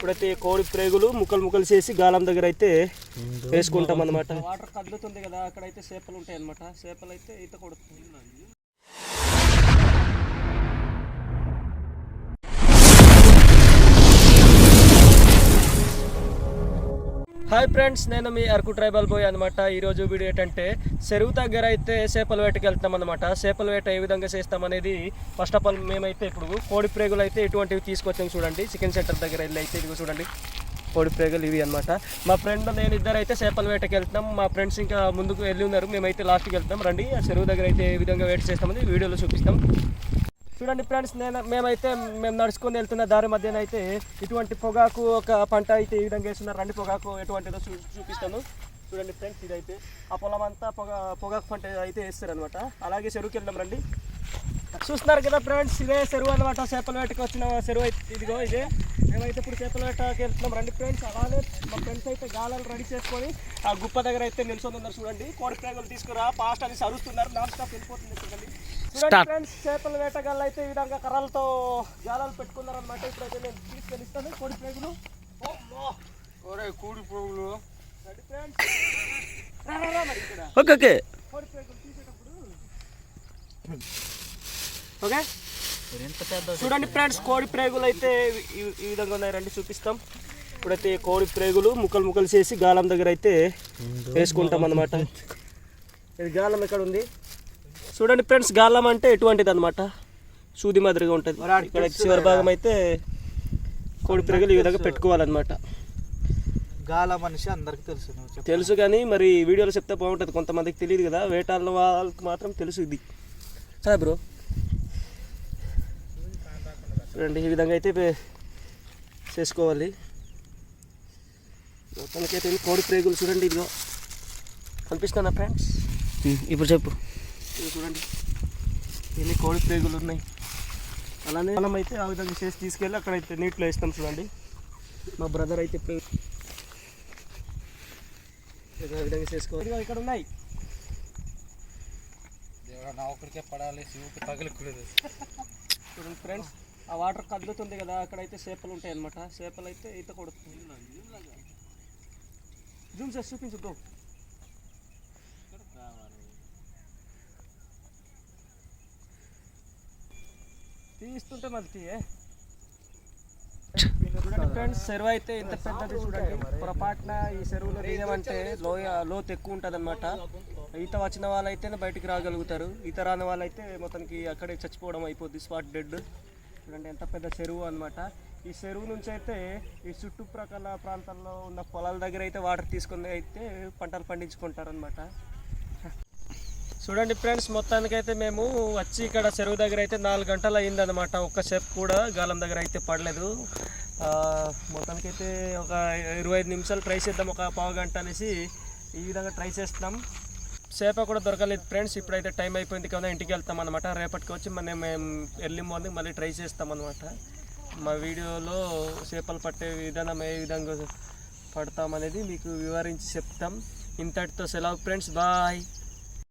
ఇప్పుడైతే కోడి ప్రేగులు ముక్కలు ముక్కలు చేసి గాలం దగ్గర అయితే వేసుకుంటాం అనమాట వాటర్ కదులుతుంది కదా అక్కడైతే చేపలు ఉంటాయి అనమాట చేపలు అయితే ఈత కొడుతుంది. హాయ్ ఫ్రెండ్స్ నేను మీ అరకు ట్రైబల్ బాయ్ అనమాట ఈరోజు వీడియో ఏంటంటే చెరువు దగ్గర అయితే చేపల వేటకి వెళ్తాం అనమాట చేపల వేట ఏ విధంగా చేస్తాం అనేది ఫస్ట్ ఆఫ్ ఆల్ మేమైతే ఇప్పుడు కోడి ప్రేగులు అయితే ఇటువంటివి తీసుకొచ్చాం చూడండి. చికెన్ సెంటర్ దగ్గర వెళ్ళి అయితే ఇదిగో చూడండి. కోడి ప్రేగులు ఇవి అనమాట మా ఫ్రెండ్ నేను ఇద్దరు అయితే చేపల వేటకి వెళ్తున్నాం. మా ఫ్రెండ్స్ ఇంకా ముందుకు వెళ్ళి ఉన్నారు. మేమైతే లాస్ట్కి వెళ్తాం. రండి ఆ చెరువు దగ్గర అయితే ఏ విధంగా వేట చేస్తామని వీడియోలో చూపిస్తాం. చూడండి ఫ్రెండ్స్ నేను మేమైతే మేము నడుచుకొని వెళ్తున్న దారి మధ్యన అయితే ఇటువంటి పొగాకు ఒక పంట అయితే ఈ విధంగా వేస్తున్నారు. రండి పొగాకు ఎటువంటిదో చూ చూపిస్తాను. చూడండి ఫ్రెండ్స్ ఇదైతే ఆ పొలం అంతా పొగ పొగాకు పంట అయితే వేస్తారు అనమాట అలాగే చెరువుకి వెళ్దాం రండి. చూస్తున్నారు కదా ఫ్రెండ్స్ ఇదే చెరువు అనమాట చేపల వేటకి వచ్చిన చెరువు అయితే ఇదిగో ఇదే. మేమైతే ఇప్పుడు చేపల వేటకి వెళ్తున్నాం. రండి ఫ్రెండ్స్ అలానే మా ఫ్రెండ్స్ అయితే గాలాలు రెడీ చేసుకొని ఆ గుప్ప దగ్గర అయితే నిల్చొని ఉన్నారు చూడండి. కోడి ప్రేగలు తీసుకురా ఫాస్ట్ అని సరుస్తున్నారు. నాన్ స్టాప్ వెళ్ళిపోతుంది చూడండి. చూడండి ఫ్రెండ్స్ చేపల వేటగాళ్ళు అయితే ఈ విధంగా కర్రలతో జాలాలు పెట్టుకున్నారు అనమాట ఇప్పుడైతే నేను తీసుకెళ్ళి ఇస్తాను కోడి ప్రేగులు. ఒరే కూడి పురుగులు. Okay okay. కోడి ప్రేగులు తీసేటప్పుడు ఓకే? చూడండి ఫ్రెండ్స్ కోడి ప్రేగులు అయితే ఈ- ఈ విధంగా ఉన్నాయి. రండి చూపిస్తాం. ఇప్పుడైతే కోడి ప్రేగులు ముక్కలు ముక్కలు చేసి గాలం దగ్గర అయితే వేసుకుంటాం అనమాట ఇది గాలం ఎక్కడ ఉంది? చూడండి ఫ్రెండ్స్ గాలం అంటే ఎటువంటిది అనమాట సూది మాదిరిగా ఉంటుంది. ఇక్కడ చివరి భాగం అయితే కోడి ప్రేగులు ఈ విధంగా పెట్టుకోవాలన్నమాట. గాల మనిషి అందరికి తెలుసు. తెలుసు కానీ మరి వీడియోలో చెప్తే బాగుంటుంది. కొంతమందికి తెలియదు కదా వేటాళ్ళ వాళ్ళకి మాత్రం తెలుసు ఇది. సరే బ్రో. చూడండి ఈ విధంగా అయితే చేసుకోవాలి. మొత్తానికైతే కోడి ప్రేగులు చూడండి ఇదిగో. కనిపిస్తుందా ఫ్రెండ్స్? ఇప్పుడు చెప్పు. ఇది చూడండి. ఎన్ని కోడి ప్రేగులు ఉన్నాయి? అలానే మనం అయితే ఆ విధంగా చేసి తీసుకెళ్ళి అక్కడైతే నీటిలో వేస్తాం చూడండి. మా బ్రదర్ అయితే ఇప్పుడు విధంగా చేసుకోవాలి. ఇక్కడ ఉన్నాయి. నా ఒకరికే పడాలి శివుకి తగలకూడదు చూడండి ఫ్రెండ్స్ ఆ వాటర్ కదులుతుంది కదా అక్కడైతే చేపలు ఉంటాయి అనమాట చేపలు అయితే ఈత కొడుతుంది. జూమ్ చేసి చూపించు తీస్తుంటే తీయే చూడండి ఫ్రెండ్స్ చెరువు అయితే ఇంత పెద్దది చూడండి. పొరపాటున ఈ చెరువులో దిగామంటే లోయ లోతు ఎక్కువ ఉంటుంది అనమాట ఈత వచ్చిన వాళ్ళైతే బయటికి రాగలుగుతారు. ఈత రాని వాళ్ళైతే మొత్తానికి అక్కడే చచ్చిపోవడం అయిపోద్ది స్పాట్ డెడ్. చూడండి ఎంత పెద్ద చెరువు అన్నమాట. ఈ చెరువు నుంచి అయితే ఈ చుట్టుప్రక్కల ప్రాంతాల్లో ఉన్న పొలాల దగ్గర అయితే వాటర్ తీసుకొని అయితే పంటలు పండించుకుంటారు అనమాట చూడండి ఫ్రెండ్స్ మొత్తానికైతే మేము వచ్చి ఇక్కడ చెరువు దగ్గర అయితే నాలుగు గంటలు అయిందనమాట ఒక్క సేపు కూడా గాలం దగ్గర అయితే పడలేదు. మొత్తానికి మొత్తానికైతే ఒక ఇరవై ఐదు నిమిషాలు ట్రై చేద్దాం ఒక పావు గంట అనేసి ఈ విధంగా ట్రై చేస్తున్నాం. సేప కూడా దొరకలేదు ఫ్రెండ్స్ ఇప్పుడైతే టైం అయిపోయింది కదా ఇంటికి వెళ్తాం అనమాట రేపటికి వచ్చి మనం మేము ఎర్లీ మార్నింగ్ మళ్ళీ ట్రై చేస్తాం అనమాట మా వీడియోలో చేపలు పట్టే విధానం ఏ విధంగా పడతామనేది మీకు వివరించి చెప్తాం. ఇంతటితో సెలవు ఫ్రెండ్స్ బాయ్.